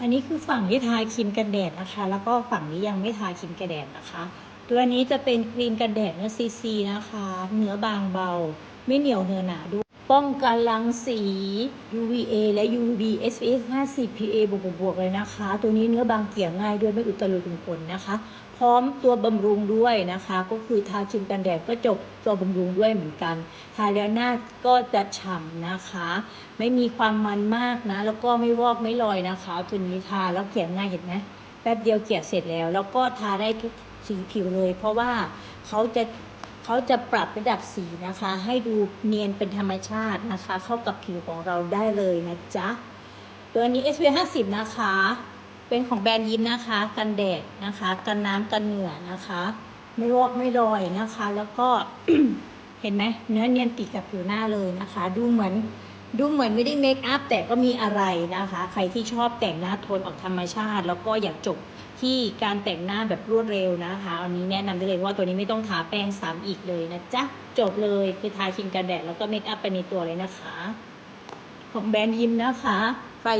อันนี้คือฝั่งที่ทาครีมกันแดดนะคะ แล้วก็ฝั่งนี้ยังไม่ทาครีมกันแดดนะคะ ตัวนี้จะเป็นครีมกันแดดเนื้อซีซีนะคะ เนื้อบางเบา ไม่เหนียวเนื้อหนาด้วย ป้องกันรังสี UVA และ UVB SPF 50 PA บวกบวกๆเลยนะคะ ตัวนี้เนื้อบางเกลี่ยง่ายด้วยไม่อุดตันรูขุมขนนะคะ พร้อมตัวบำรุงด้วยนะคะ ก็คือทาครีมกันแดดก็จบตัวบำรุงด้วยเหมือนกัน ทาแล้วหน้าก็จะฉ่ำนะคะ ไม่มีความมันมากนะ แล้วก็ไม่วอกไม่ลอยนะคะ ตัวนี้ทาแล้วเกลี่ยง่ายเห็นไหมแป๊บเดียวเกลี่ยเสร็จแล้ว แล้วก็ทาได้ทุกสีผิวเลย เพราะว่าเขาจะ เขาจะปรับระดับสีนะคะ ให้ดูเนียนเป็นธรรมชาตินะคะ เข้ากับผิวของเราได้เลยนะจ๊ะตัวนี้ SPF 50 นะคะ เป็นของแบรนด์ยินนะคะ กันแดดนะคะ กันน้ำกันเหงื่อนะคะ ไม่วอกไม่ลอยนะคะ แล้วก็เห็นไหมเนื้อเนียนติดกับผิวหน้าเลยนะคะ ดูเหมือน ดูเหมือนไม่ได้เมคอัพแต่ก็มีอะไรนะคะ ใครที่ชอบแต่งหน้าโทนออกธรรมชาติ แล้วก็อยากจบที่การแต่งหน้าแบบรวดเร็วนะคะ อันนี้แนะนำได้เลยว่าตัวนี้ไม่ต้องทาแป้งซ้ำอีกเลยนะจ๊ะ จบเลยคือทาครีมกันแดดแล้วก็เมคอัพไปในตัวเลยนะคะ ของแบรนด์ยิมนะคะ